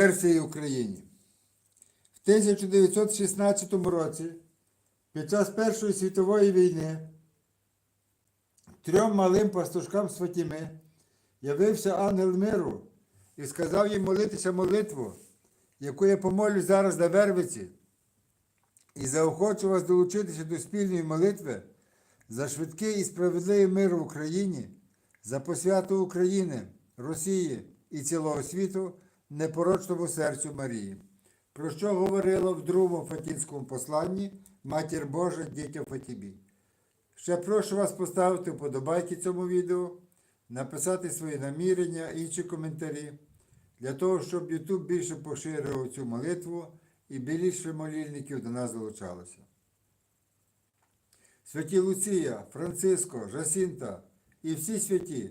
Персії Україні. В 1916 році, під час Першої світової війни, трьом малим пастушкам з Фатіми явився ангел миру і сказав їм молитися молитву, яку я помолю зараз на Вервиці, і заохочу вас долучитися до спільної молитви за швидкий і справедливий мир в Україні, за посвяту України, Росії і цілого світу непорочному серцю Марії, про що говорила в другому Фатінському посланні Матір Божа дітям Фатібі. Ще прошу вас поставити вподобайки цьому відео, написати свої намірення, інші коментарі, для того, щоб YouTube більше поширював цю молитву і більше молільників до нас долучалося. Святі Луція, Франциско, Жасінта і всі святі,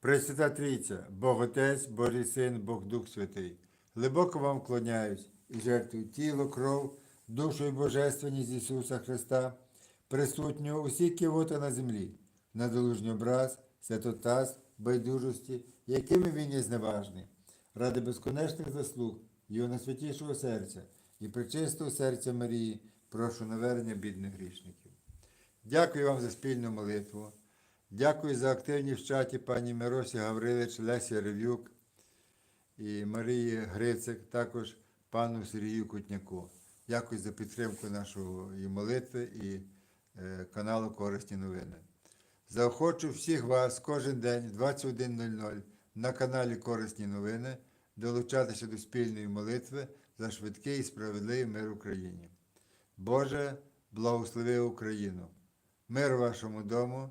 Пресвята Трійця, Бог Отець, Божий Син, Бог Дух Святий, глибоко вам вклоняюсь і жертвую тіло, кров, душу і божественність Ісуса Христа, присутнього усі кивоти на землі, надолужній образ, святотаз, байдужості, якими він є зневажний, ради безконечних заслуг Його найсвятішого серця і причистого серця Марії, прошу навернення бідних грішників. Дякую вам за спільну молитву. Дякую за активність в чаті пані Миросі Гаврилич, Лесі Рев'юк і Марії Грицик, також пану Сергію Кутняку. Дякую за підтримку нашої молитви і е, каналу Корисні новини. Заохочу всіх вас кожен день в 21.00 на каналі Корисні новини долучатися до спільної молитви за швидкий і справедливий мир Україні. Боже, благослови Україну! Мир вашому дому,